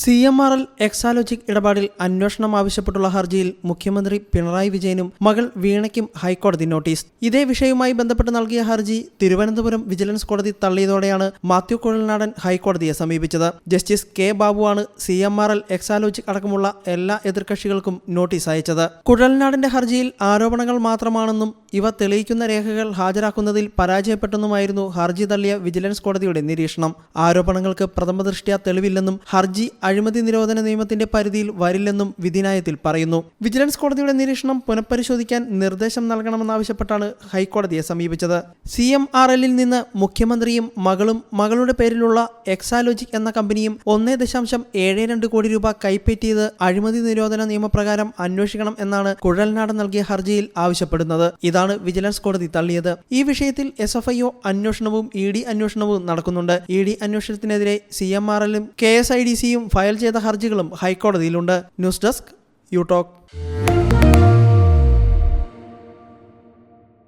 C M R L Exalogic ഇടപാടിൽ അന്വേഷണം ആവശ്യപ്പെട്ടുള്ള ഹർജിയിൽ മുഖ്യമന്ത്രി പിണറായി വിജയനും മകൾ വീണയ്ക്കും ഹൈക്കോടതി നോട്ടീസ്. ഇതേ വിഷയവുമായി ബന്ധപ്പെട്ട് നൽകിയ ഹർജി തിരുവനന്തപുരം വിജിലൻസ് കോടതി തള്ളിയതോടെയാണ് മാത്യു കുഴൽനാടൻ ഹൈക്കോടതിയെ സമീപിച്ചത്. Justice K ബാബുവാണ് C M R L Exalogic അടക്കമുള്ള എല്ലാ എതിർകക്ഷികൾക്കും നോട്ടീസ് അയച്ചത്. കുഴൽനാടന്റെ ഹർജിയിൽ ആരോപണങ്ങൾ മാത്രമാണെന്നും ഇവ തെളിയിക്കുന്ന രേഖകൾ ഹാജരാക്കുന്നതിൽ പരാജയപ്പെട്ടെന്നുമായിരുന്നു ഹർജി തള്ളിയ വിജിലൻസ് കോടതിയുടെ നിരീക്ഷണം. ആരോപണങ്ങൾക്ക് പ്രഥമദൃഷ്ട്യാ തെളിവില്ലെന്നും ഹർജി അഴിമതി നിരോധന നിയമത്തിന്റെ പരിധിയിൽ വരില്ലെന്നും വിധിനായത്തിൽ പറയുന്നു. വിജിലൻസ് കോടതിയുടെ നിരീക്ഷണം പുനഃപരിശോധിക്കാൻ നിർദ്ദേശം നൽകണമെന്നാവശ്യപ്പെട്ടാണ് ഹൈക്കോടതിയെ സമീപിച്ചത്. സി എം ആർ എല്ലിൽ നിന്ന് മുഖ്യമന്ത്രിയും മകളും മകളുടെ പേരിലുള്ള എക്സാലോജിക് എന്ന കമ്പനിയും ഒന്നേ ദശാംശം ഏഴ് രണ്ട് കോടി രൂപ കൈപ്പറ്റിയത് അഴിമതി നിരോധന നിയമപ്രകാരം അന്വേഷിക്കണം എന്നാണ് കുഴൽനാട് നൽകിയ ഹർജിയിൽ ആവശ്യപ്പെടുന്നത്. ഇതാണ് വിജിലൻസ് കോടതി തള്ളിയത്. ഈ വിഷയത്തിൽ എസ് എഫ് ഐ ഒ അന്വേഷണവും ഇ ഡി അന്വേഷണവും നടക്കുന്നുണ്ട്. ഇ ഡി അന്വേഷണത്തിനെതിരെ സി എം ആർ എല്ലും കെ എസ് ഐ ഡി സിയും ഫയൽ ചെയ്ത ഹർജികളും ഹൈക്കോടതിയിലുണ്ട്. News desk U Talk.